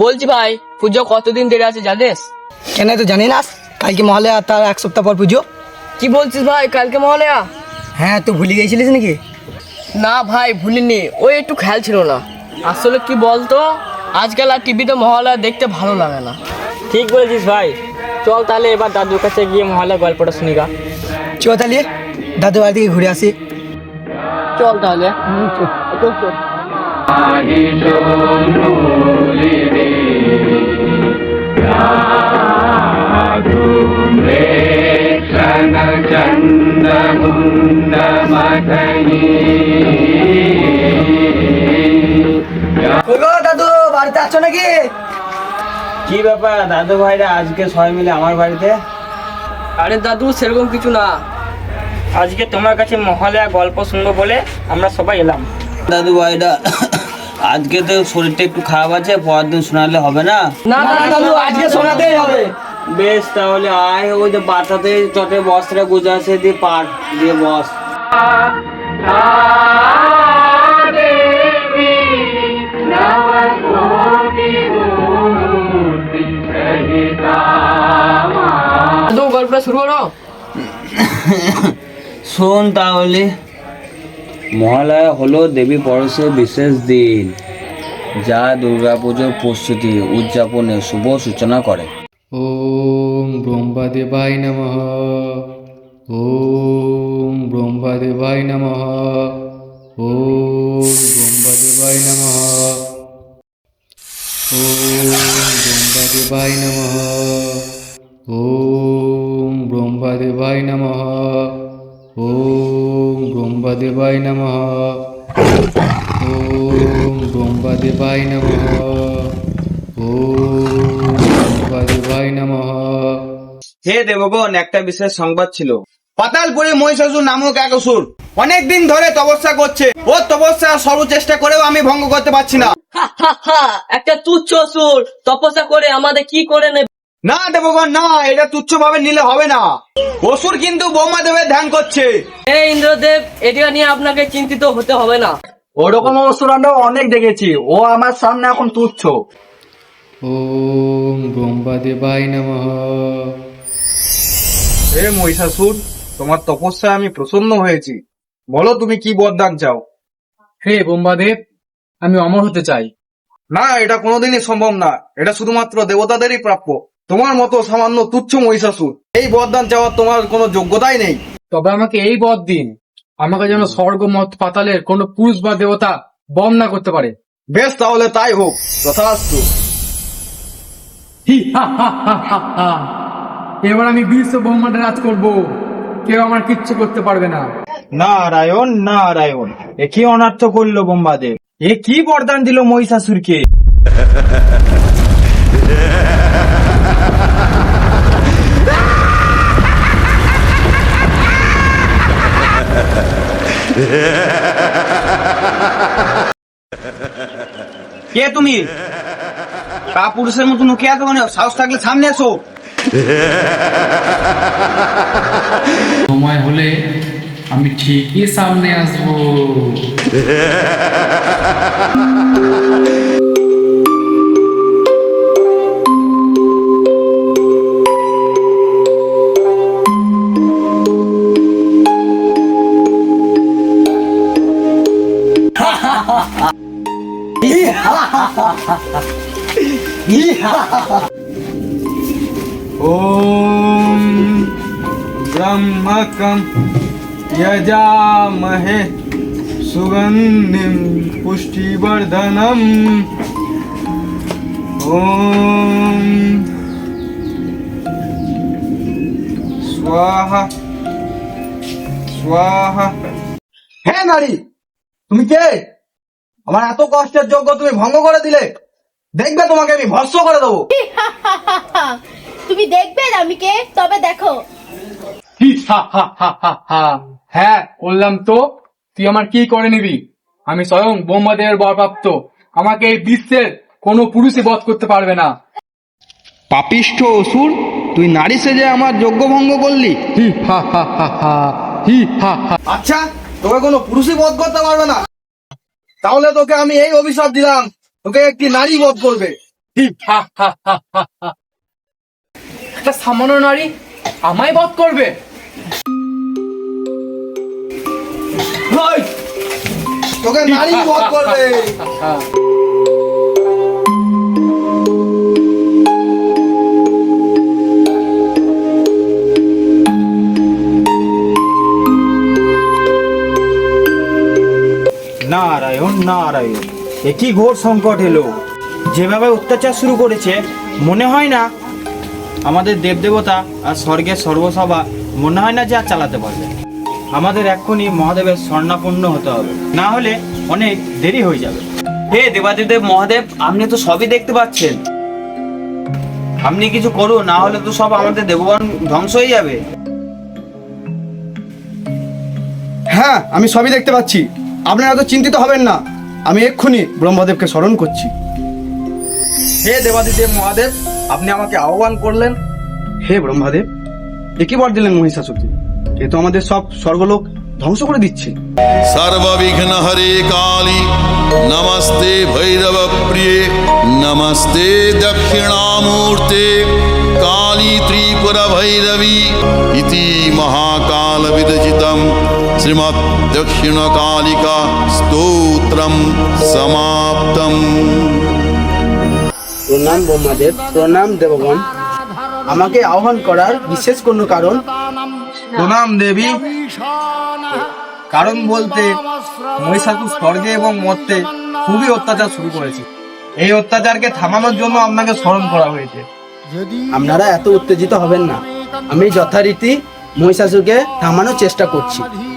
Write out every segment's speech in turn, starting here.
বলছি ভাই পুজো কতদিন দেরি আছে জানিস? কেন তো জানি না। কালকে মহলে তার এক সপ্তাহ পর পুজো। কি বলছিস ভাই কালকে মহলেয়া? হ্যাঁ তুই ভুলে গেছিলিস নাকি? না ভাই ভুলিনি। ওই একটু খেয়াল ছিল না। আসলে কি বলতো আজকাল আর টিভিতে মহলয়া দেখতে ভালো লাগে না। ঠিক বলেছিস ভাই। চল তাহলে এবার দাদুর কাছে গিয়ে মহল্লা গল্পটা শুনি গা। চল তাহলে দাদু বাড়ি থেকে ঘুরে আসি। চল তাহলে। চল, চল। গো দাদু বাড়িতে আছো নাকি? কি ব্যাপার দাদু ভাইরা আজকে সবাই মিলে আমার বাড়িতে? আরে দাদু সেরকম কিছু না। আজকে তোমার কাছে মহলে গল্প শুনব বলে আমরা সবাই এলাম। দাদু ভাইরা আজকে তো শরীরটা একটু খারাপ আছে পরের দিন শোনালে হবে না? না না না, দাদু আজকে শোনাতেই হবে। বেশ তাহলে আয় ওই যে বাচ্চাতে চটে বস্ত্রে গুজে আছে দিয়ে পাট দিয়ে বস গল্পটা শুরু করো। শোন তাহলে। মহালয়া হলো দেবী পরশের বিশেষ দিন, যা দুর্গাপুজোর প্রস্তুতি উদযাপনে শুভ সূচনা করে। ওম ব্রহ্মাদেবায় নম। ওম ব্রহ্মাদেবায় নম। ওম ব্রহ্মাদেবায় নম। ওম ব্রহ্মাদেবায় দেবায় নম। ওম ব্রহ্মা নম। নম। হে দেবগণ একটা বিশেষ সংবাদ ছিল। পাতালপুরে মহিষাসুর নামক এক অসুর অনেকদিন ধরে তপস্যা করছে। ও তপস্যা সর্বচেষ্টা করেও আমি ভঙ্গ করতে পারছি না। একটা তুচ্ছ অসুর। তপস্যা করে আমাদের কি করে নেবে? না দেবগণ না এটা তুচ্ছ ভাবে নিলে হবে না। অসুর কিন্তু বোমা দেবের ধ্যান করছে। হে ইন্দ্রদেব এটা নিয়ে আপনাকে চিন্তিত হতে হবে না। ওরকম অসুর আমরা অনেক দেখেছি। ও আমার সামনে এখন তুচ্ছ। ওম ব্রহ্মা দেবায় নমঃ। হে মহিষাসুর তোমার তপস্যায় আমি প্রসন্ন হয়েছি। বলো তুমি কি বরদান চাও? হে বোম্বাদেব আমি অমর হতে চাই। না এটা কোনোদিনই সম্ভব না। এটা শুধুমাত্র দেবতাদেরই প্রাপ্য। তোমার মতো সামান্য তুচ্ছ মহিষাসুর। এই বরদান চাওয়ার তোমার কোনো যোগ্যতাই নেই। তবে আমাকে এই বদ দিন। আমাকে যেন স্বর্গ মত পাতালের কোন পুরুষ বা দেবতা বম না করতে পারে। বেশ তাহলে তাই হোক। তথাস্তু হি হা হা হা হা হা। এবার আমি বিশ্ব ব্রহ্মাণ্ডে রাজ করব। কেউ আমার কিচ্ছু করতে পারবে না। নারায়ণ নারায়ণ এ কি অনার্থ করল বোম্বাদেব এ কি বরদান দিল মহিষাসুরকে? কে তুমি? কা পুরুষের মতো নুকে আছো মানে সাহস থাকলে সামনে আসো সময় হলে আমি ঠিকই সামনে আসব। ॐ ब्रह्मकं यजामहे सुगन्धिं पुष्टिवर्धनम् ॐ स्वाहा स्वाहा হে নারী তুমি কে আমার এত কষ্টের যোগ্য তুমি ভঙ্গ করে দিলে দেখবে তোমাকে আমি ভস্ম করে দেবো। তুমি দেখবে আমি কে তবে দেখো। হি হা হা হা হা হা। হ্যাঁ বললাম তো তুই আমার কি করে নিবি? আমি স্বয়ং ব্রহ্মদেবের বরপ্রাপ্ত। আমাকে এই বিশ্বের কোনো পুরুষই বধ করতে পারবে না। পাপিষ্ঠ অসুর তুই নারী সেজে আমার যোগ্য ভঙ্গ করলি? হি হা হা হা হা। হি হা হা। আচ্ছা তোকে কোনো পুরুষই বধ করতে পারবে না। তাহলে তোকে আমি এই অভিশাপ দিলাম। তোকে একটি নারী বধ করবে। হা, হা, হা, হা, হা। একটা সামান্য নারী আমায় বধ করবে। তোকে নারী বধ করবে। নারায়ণ নারায়ণ। এ কি ঘোর সংকট এলো। যেভাবে অত্যাচার শুরু করেছে মনে হয় না আমাদের দেবদেবতা আর স্বর্গের সর্বসভা মনে হয় না যে আর চালাতে পারবে। আমাদের এক্ষুনি মহাদেবের স্বর্ণাপন্ন হতে হবে। না হলে অনেক দেরি হয়ে যাবে। হে দেবাদিদেব মহাদেব আপনি তো সবই দেখতে পাচ্ছেন। আপনি কিছু করুন না হলে তো সব আমাদের দেবগণ ধ্বংস হয়ে যাবে। হ্যাঁ আমি সবই দেখতে পাচ্ছি। আপনারা তো চিন্তিত হবেন না। আমি এক্ষুনি ব্রহ্মদেবকে স্মরণ করছি। হে দেবাদিদেব মহাদেব আপনি আমাকে আহ্বান করলেন। হে ব্রহ্মাদেব এ বার দিলেন মহিষাসুরকে? এ তো আমাদের সব স্বর্গলোক ধ্বংস করে দিচ্ছে। সর্ববিঘ্ন হরে কালী নমস্তে ভৈরব প্রিয়ে নমস্তে দক্ষিণামূর্তে কালী ত্রিপুরা ভৈরবী ইতি মহাকাল বিদজিতম। श्रीमद् दक्षिण कालिका स्तोत्रम समाप्तम् প্রণাম ব্রহ্মাদেব প্রণাম দেবগণ আমাকে আহ্বান করার বিশেষ কোনো কারণ প্রণাম দেবী কারণ বলতে মহিষাসুর স্বর্গে এবং মর্তে খুবই অত্যাচার শুরু করেছে এই অত্যাচারকে থামানোর জন্য আপনাকে স্মরণ করা হয়েছে আপনারা এত উত্তেজিত হবেন না আমি যথারীতি মহিষাসুরকে থামানোর চেষ্টা করছি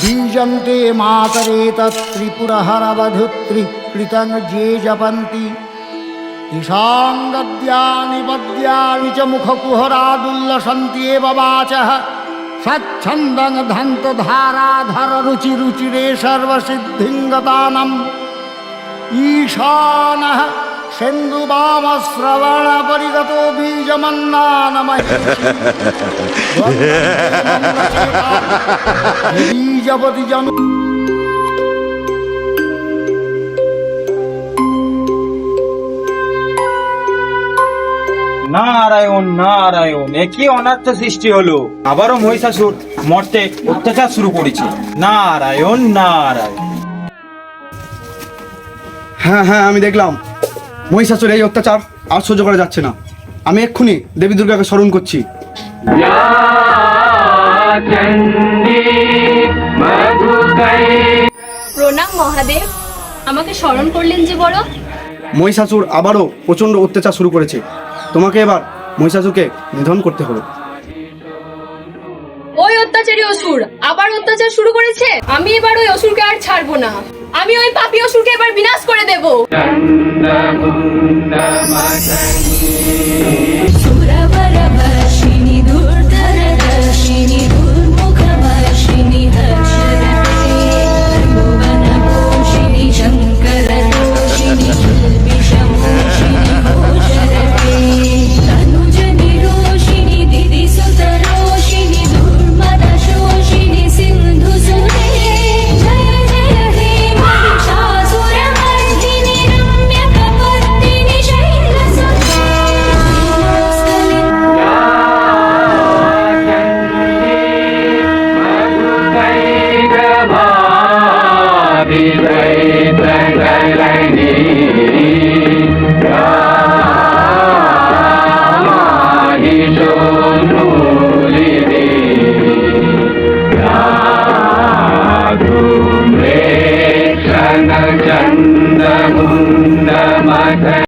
बीजन्ते मातरे तत्त्रिपुरहरवधुत्रिकृतं ये जपन्ति दिशां गद्यानि पद्यानि च मुखकुहरादुल्लसन्ति एव वाचः स्वच्छन्दं धन्तधाराधररुचिरुचिरे सर्वसिद्धिं गतानम् ईशानः सिन्धुवामश्रवणपरिगतो बीजमन्नानमहि যাবতী জানো। নারায়ণ নারায়ণ একই অনার্থ সৃষ্টি হলো। আবারও মহিষাসুর মর্তে অত্যাচার শুরু করেছে। নারায়ণ নারায়ণ। হ্যাঁ হ্যাঁ আমি দেখলাম। মহিষাসুর এই অত্যাচার আর সহ্য করা যাচ্ছে না। আমি এক্ষুনি দেবী দুর্গাকে স্মরণ করছি। প্রণাম মহাদেব। আমাকে স্মরণ করলেন যে বড়। মহিষাসুর আবারও প্রচণ্ড অত্যাচার শুরু করেছে। তোমাকে এবার মহিষাসুরকে নিধন করতে হবে। ওই অত্যাচারী অসুর আবার অত্যাচার শুরু করেছে? আমি এবার ওই অসুরকে আর ছাড়বো না। আমি ওই পাপী অসুরকে এবার বিনাশ করে দেব।